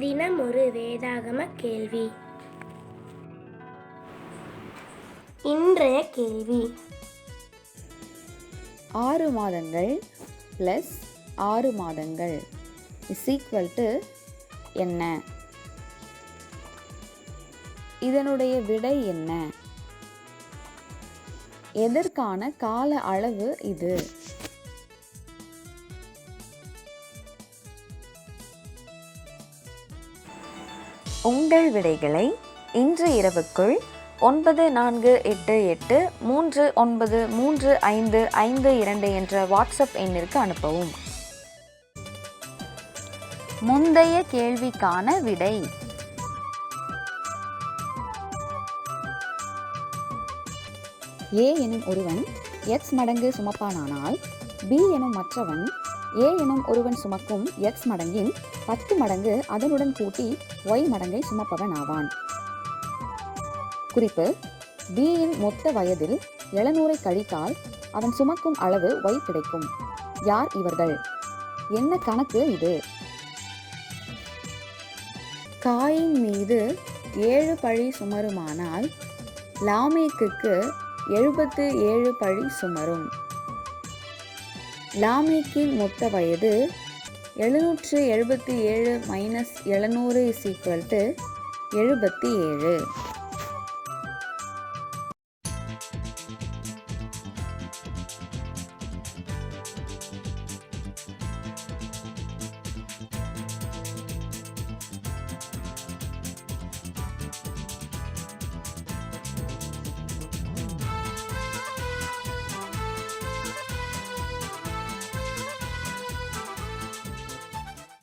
தினம் ஒரு வேதாகம கேள்வி. இன்றைய கேள்வி. ஆறு மாதங்கள் ப்ளஸ் ஆறு மாதங்கள் இஸ் ஈக்குவல் டு என்ன? இதனுடைய விடை என்ன? எதற்கான கால அளவு இது? உங்கள் விடைகளை இன்று இரவுக்குள் ஒன்பது நான்கு எட்டு எட்டு மூன்று ஒன்பது மூன்று ஐந்து ஐந்து இரண்டு என்ற வாட்ஸ்அப் எண்ணிற்கு அனுப்பவும். முந்தைய கேள்விக்கான விடை. ஏ எனும் ஒருவன் எக்ஸ் மடங்கு சுமப்பானானால் பி எனும் மற்றவன் ஏ எனும் ஒருவன் சுமக்கும் எக்ஸ் மடங்கின் பத்து மடங்கு அதனுடன் கூட்டி ஒய் மடங்கை சுமப்பவன் ஆவான். குறிப்பு பியின் மொத்த வயதில் எழுநூறை கழித்தால் அவன் சுமக்கும் அளவு ஒய் கிடைக்கும். யார் இவர்கள்? என்ன கணக்கு இது? காயின் மீது ஏழு பழி சுமருமானால் லாமேக்குக்கு எழுபத்து ஏழு பழி சுமரும். லாமேக்கின் மொத்த வயது எழுநூற்று எழுபத்தி ஏழு மைனஸ் எழுநூறு இஸ் ஈக்குவல் டு எழுபத்தி ஏழு.